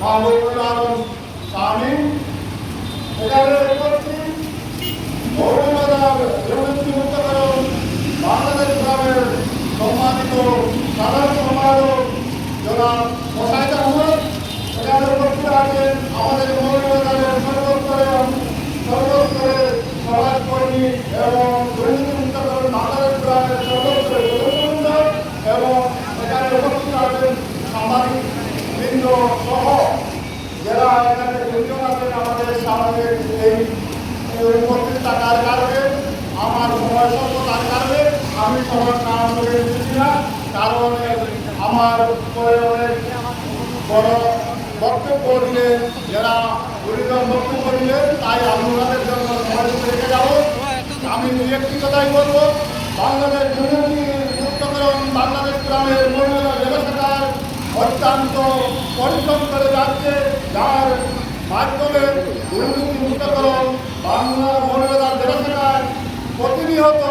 মাহবুবুল আলম স্বামী এখানে মুক্তকরণ বাংলাদেশ গ্রামের সম্মানিত সাধারণ আমাদের মৌলবাদারের সর্বস্তরে সর্বস্তরে এবং সর্বস্তরে এবং এখানে উপস্থিত সহ যারা এখানে আছেন আমাদের সামনে এই উপস্থিত থাকার কারণে, আমার সময় স্বল্পতার কারণে আমি সবার নাম করে দিচ্ছি না। কারণ আমার অনেক বড় বক্তব্য যারা গুরুজন বক্তব্য দিলেন, তাই আমি জন্য সময় রেখে যাব। আমি একটি কথাই বলব, বাংলাদেশ দুর্নীতি বাংলাদেশ গ্রামের অত্যন্ত পরিশ্রম করে যাচ্ছে যার মাধ্যমে দুর্নীতি মুক্তকরণ বাংলা মহিলার ব্যবসাদার প্রতিনিয়ত